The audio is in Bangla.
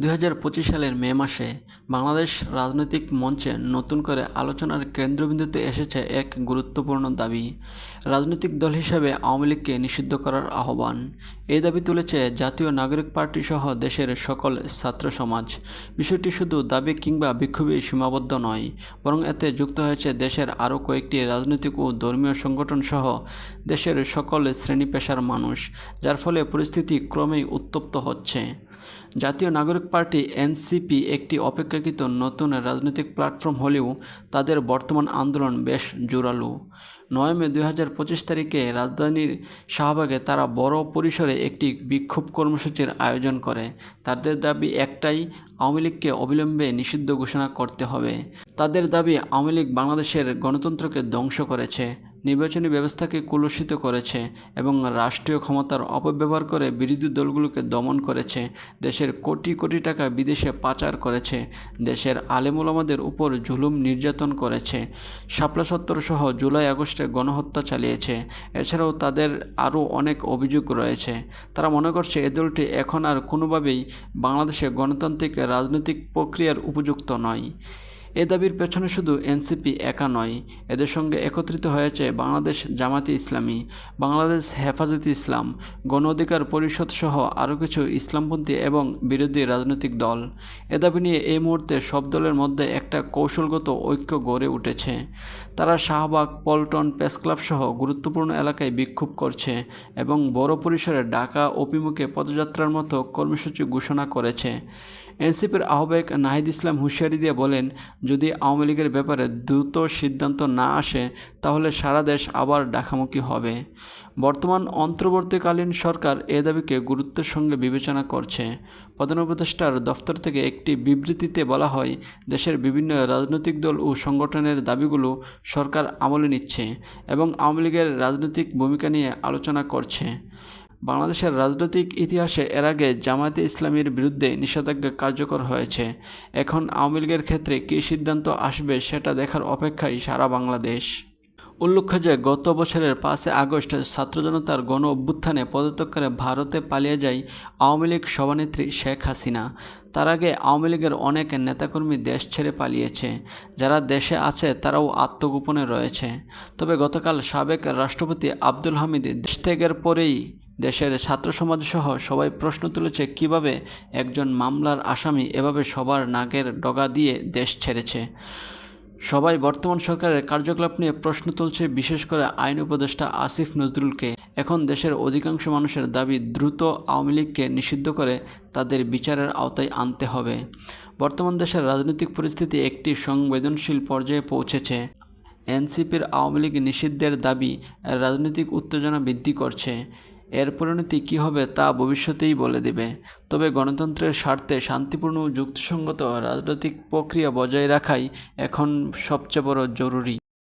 দুই হাজার পঁচিশ সালের মে মাসে বাংলাদেশ রাজনৈতিক মঞ্চে নতুন করে আলোচনার কেন্দ্রবিন্দুতে এসেছে এক গুরুত্বপূর্ণ দাবি। রাজনৈতিক দল হিসেবে আওয়ামী লীগকে নিষিদ্ধ করার আহ্বান। এই দাবি তুলেছে জাতীয় নাগরিক পার্টি সহ দেশের সকল ছাত্র সমাজ। বিষয়টি শুধু দাবি কিংবা বিক্ষোভে সীমাবদ্ধ নয়, বরং এতে যুক্ত হয়েছে দেশের আরও কয়েকটি রাজনৈতিক ও ধর্মীয় সংগঠন সহ দেশের সকল শ্রেণি পেশার মানুষ, যার ফলে পরিস্থিতি ক্রমেই উত্তপ্ত হচ্ছে। জাতীয় নাগরিক পার্টি এনসিপি একটি অপেক্ষাকৃত নতুন রাজনৈতিক প্ল্যাটফর্ম হলেও তাদের বর্তমান আন্দোলন বেশ জোরালো। নয় মে দুই হাজার পঁচিশ তারিখে রাজধানীর শাহবাগে তারা বড় পরিসরে একটি বিক্ষোভ কর্মসূচির আয়োজন করে। তাদের দাবি একটাই, আওয়ামী লীগকে অবিলম্বে নিষিদ্ধ ঘোষণা করতে হবে। তাদের দাবি আওয়ামী লীগ বাংলাদেশের গণতন্ত্রকে ধ্বংস করেছে। নির্বাচনী ব্যবস্থাকে কলুষিত করেছে এবং রাষ্ট্রীয় ক্ষমতার অপব্যবহার করে বিরোধী দলগুলোকে দমন করেছে। দেশের কোটি কোটি টাকা বিদেশে পাচার করেছে। দেশের আলেমুলামাদের উপর জুলুম নির্যাতন করেছে। শাপলা সত্তর সহ জুলাই আগস্টে গণহত্যা চালিয়েছে। এছাড়াও তাদের আরও অনেক অভিযোগ রয়েছে। তারা মনে করছে, এ দলটি এখন আর কোনোভাবেই বাংলাদেশে গণতান্ত্রিক রাজনৈতিক প্রক্রিয়ার উপযুক্ত নয়। এ দাবির পেছনে শুধু এনসিপি একা নয়, এদের সঙ্গে একত্রিত হয়েছে বাংলাদেশ জামাতি ইসলামী, বাংলাদেশ হেফাজতে ইসলাম গণ অধিকার পরিষদ সহ আরও কিছু ইসলামপন্থী এবং বিরোধী রাজনৈতিক দল। এ দাবি নিয়ে এই মুহূর্তে সব দলের মধ্যে একটা কৌশলগত ঐক্য গড়ে উঠেছে। তারা শাহবাগ, পল্টন প্রেস ক্লাব সহ গুরুত্বপূর্ণ এলাকায় বিক্ষোভ করছে এবং বড় পরিসরে ঢাকা অভিমুখে পদযাত্রার মতো কর্মসূচি ঘোষণা করেছে। এনসিপির আহ্বায়ক নাহিদ ইসলাম হুঁশিয়ারি দিয়ে বলেন, যদি আওয়ামী লীগের ব্যাপারে দ্রুত সিদ্ধান্ত না আসে, তাহলে সারা দেশ আবার ডাকামুখী হবে। বর্তমান অন্তর্বর্তীকালীন সরকার এ দাবিকে গুরুত্বের সঙ্গে বিবেচনা করছে। প্রধান উপদেষ্টার দফতর থেকে একটি বিবৃতিতে বলা হয়, দেশের বিভিন্ন রাজনৈতিক দল ও সংগঠনের দাবিগুলো সরকার আমলে নিচ্ছে এবং আওয়ামী লীগের রাজনৈতিক ভূমিকা নিয়ে আলোচনা করছে। বাংলাদেশের রাজনৈতিক ইতিহাসে এর আগে জামায়াতে ইসলামীর বিরুদ্ধে নিষেধাজ্ঞা কার্যকর হয়েছে। এখন আওয়ামী লীগের ক্ষেত্রে কী সিদ্ধান্ত আসবে সেটা দেখার অপেক্ষায় সারা বাংলাদেশ। উল্লেখ্য যে, গত বছরের পাঁচই আগস্ট ছাত্র জনতার গণ অভ্যুত্থানে পদত্যাগ করে ভারতে পালিয়ে যায় আওয়ামী লীগ সভানেত্রী শেখ হাসিনা। তার আগে আওয়ামী লীগের অনেক নেতাকর্মী দেশ ছেড়ে পালিয়েছে। যারা দেশে আছে, তারাও আত্মগোপনে রয়েছে। তবে গতকাল সাবেক রাষ্ট্রপতি আব্দুল হামিদ দেশ ত্যাগের পরেই দেশের ছাত্র সমাজ সহ সবাই প্রশ্ন তুলেছে কীভাবে একজন মামলার আসামি এভাবে সবার নাকের ডগা দিয়ে দেশ ছেড়েছে। সবাই বর্তমান সরকারের কার্যকলাপ নিয়ে প্রশ্ন তুলছে, বিশেষ করে আইন উপদেষ্টা আসিফ নজরুলকে। এখন দেশের অধিকাংশ মানুষের দাবি দ্রুত আওয়ামী লীগকে নিষিদ্ধ করে তাদের বিচারের আওতায় আনতে হবে। বর্তমান দেশের রাজনৈতিক পরিস্থিতি একটি সংবেদনশীল পর্যায়ে পৌঁছেছে। এনসিপির আওয়ামী লীগ নিষিদ্ধের দাবি রাজনৈতিক উত্তেজনা বৃদ্ধি করছে। এর পরিণতি কী হবে তা ভবিষ্যতেই বলে দেবে। তবে গণতন্ত্রের স্বার্থে শান্তিপূর্ণ যুক্তিসঙ্গত রাজনৈতিক প্রক্রিয়া বজায় রাখাই এখন সবচেয়ে বড় জরুরি।